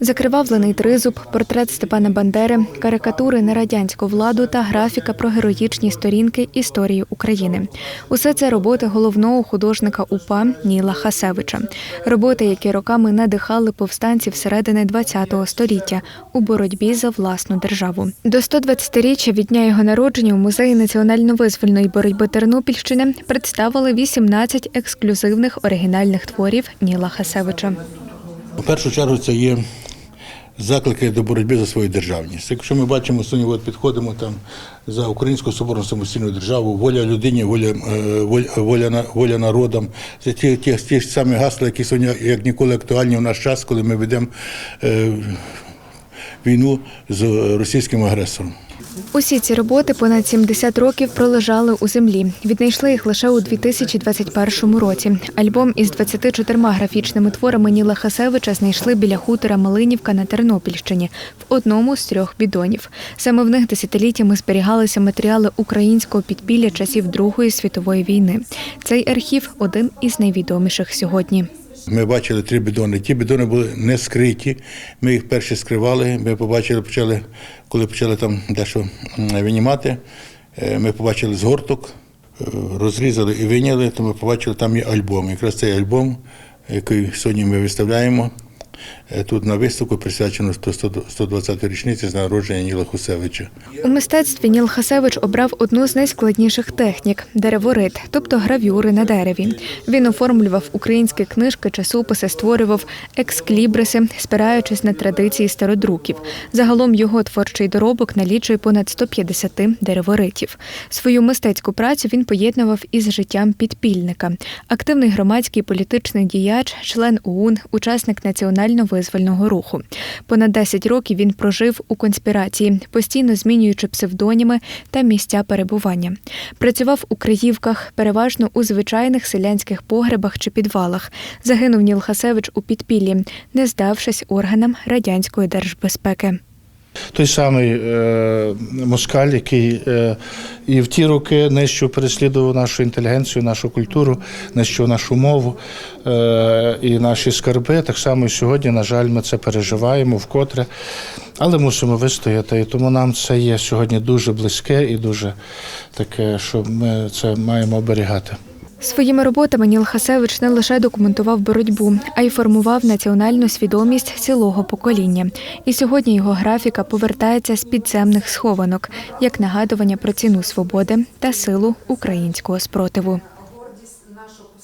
Закривавлений тризуб, портрет Степана Бандери, карикатури на радянську владу та графіка про героїчні сторінки історії України. Усе це роботи головного художника УПА Ніла Хасевича. Роботи, які роками надихали повстанців середини ХХ століття у боротьбі за власну державу. До 120-річчя від дня його народження у музеї національно-визвольної боротьби Тернопільщини представили 18 ексклюзивних оригінальних творів Ніла Хасевича. У першу чергу це є заклики до боротьби за свою державність. Якщо ми бачимо, сьогодні от підходимо там за українську соборну самостійну державу, воля людині, воля, е, воля, воля, воля народам. Це ті, ті, ті ж самі гасла, які сьогодні як ніколи актуальні в наш час, коли ми ведемо е, війну з російським агресором. Усі ці роботи понад 70 років пролежали у землі. Віднайшли їх лише у 2021 році. Альбом із 24 графічними творами Ніла Хасевича знайшли біля хутора Малинівка на Тернопільщині в одному з трьох бідонів. Саме в них десятиліттями зберігалися матеріали українського підпілля часів Другої світової війни. Цей архів один із найвідоміших сьогодні. Ми бачили три бідони. Ті бідони були не скриті. Ми їх перші скривали. Ми побачили, почали, коли почали там дещо винімати, е, ми побачили згорток, е, розрізали і виняли, то ми побачили, там є альбом. Якраз цей альбом, який сьогодні ми виставляємо. Е, Тут на виставку присвячено 120-ї річниці з народження Ніла Хусевича. У мистецтві Ніл Хасевич обрав одну з найскладніших технік дереворит, тобто гравюри на дереві. Він оформлював українські книжки, часописи, створював ексклібриси, спираючись на традиції стародруків. Загалом його творчий доробок налічує понад 150 дереворитів. Свою мистецьку працю він поєднував із життям підпільника. Активний громадський політичний діяч, член ОУН, учасник національно-визвольного руху. Понад 10 років він прожив у конспірації, постійно змінюючи псевдоніми та місця перебування. Працював у Криївках, переважно у звичайних селянських погребах чи підвалах. Загинув Ніл Хасевич у підпіллі, не здавшись органам радянської держбезпеки. Той самий е, москаль, який е, і в ті роки нищив, переслідував нашу інтелігенцію, нашу культуру, нищив нашу мову е, і наші скарби. Так само і сьогодні, на жаль, ми це переживаємо вкотре, але мусимо вистояти. І тому нам це є сьогодні дуже близьке і дуже таке, що ми це маємо оберігати. Своїми роботами Ніл Хасевич не лише документував боротьбу, а й формував національну свідомість цілого покоління. І сьогодні його графіка повертається з підземних схованок як нагадування про ціну свободи та силу українського спротиву.